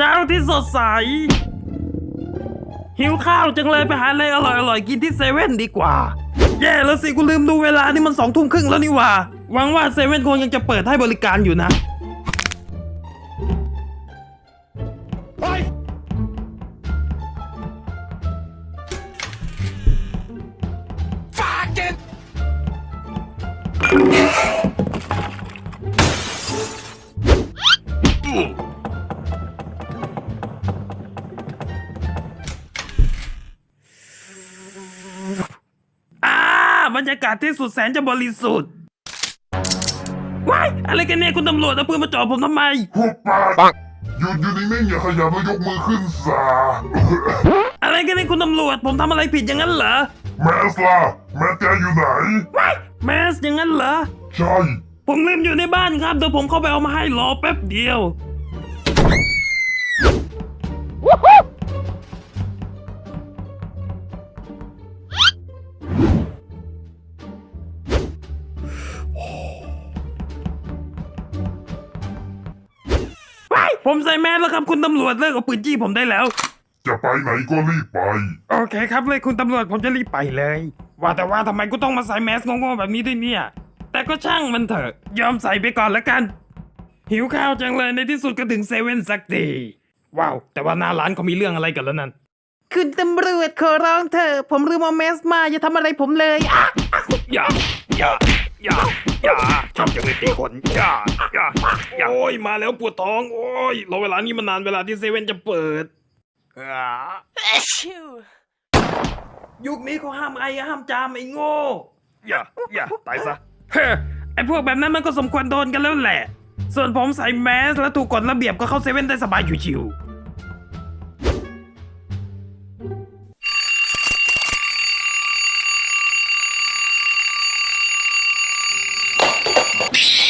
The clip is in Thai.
เช้าที่สดใส หิวข้าวจังเลยไปหาอะไรอร่อยๆกินที่เซเว่นดีกว่า แย่แล้วสิกูลืมดูเวลานี่มันสองทุ่มครึ่งแล้วนี่หว่าหวังว่าเซเว่นคงยังจะเปิดให้บริการอยู่นะอ่า บรรยากาศที่สุดแสนจะบริสุทธิ์ว้ายอะไรกันเนี่ยคุณตำรวจเอาปืนมาจ่อผมทำไมหุบปาก หยุดอยู่นิ่งๆอย่าขยับแล้วยกมือขึ้นซาอะไรกันเนี่ยคุณตำรวจ ผมทำอะไรผิดอย่างนั้นเหรอแมสล่ะแมสแกอยู่ไหน ว้ายแมสอย่างนั้นเหรอ ใช่ ผมลืมอยู่ในบ้านครับเดี๋ยวผมเข้าไปเอามาให้รอแป๊บเดียว ผมใส่แมสแล้วครับคุณตำรวจเลิกเอาปืนจี้ผมได้แล้ว จะไปไหนก็รีบไป โอเคครับเลยคุณตำรวจผมจะรีบไปเลย ว่าแต่ว่าทำไมกูต้องมาใส่แมสงงๆแบบนี้ด้วยเนี่ย แต่ก็ช่างมันเถอะยอมใส่ไปก่อนแล้วกัน หิวข้าวจังเลยในที่สุดก็ถึงเซเว่นสักทีว้าว แต่ว่าหน้าร้านเขามีเรื่องอะไรกันแล้วนั่นคุณตำรวจขอร้องเถอะผมลืมเอาแมสมาอย่าทำอะไรผมเลยอะอย่าอย่าอย่า อย่าชอบจะไปตีคนอย่าอย่าอย่าโอ้ยมาแล้วปวดท้อง โอ้ยรอเวลานี้มานานเวลาที่เซเว่นจะเปิดอ่า Achoo! ยุคนี้เขาห้ามไอห้ามจามไอ้โง่อย่าอย่าตายซะเฮ้อไอพวกแบบนั้นมันก็สมควรโดนกันแล้วแหละ ส่วนผมใส่แมสแล้วถูกกฎระเบียบก็เข้าเซเว่นได้สบายชิวๆ Psh.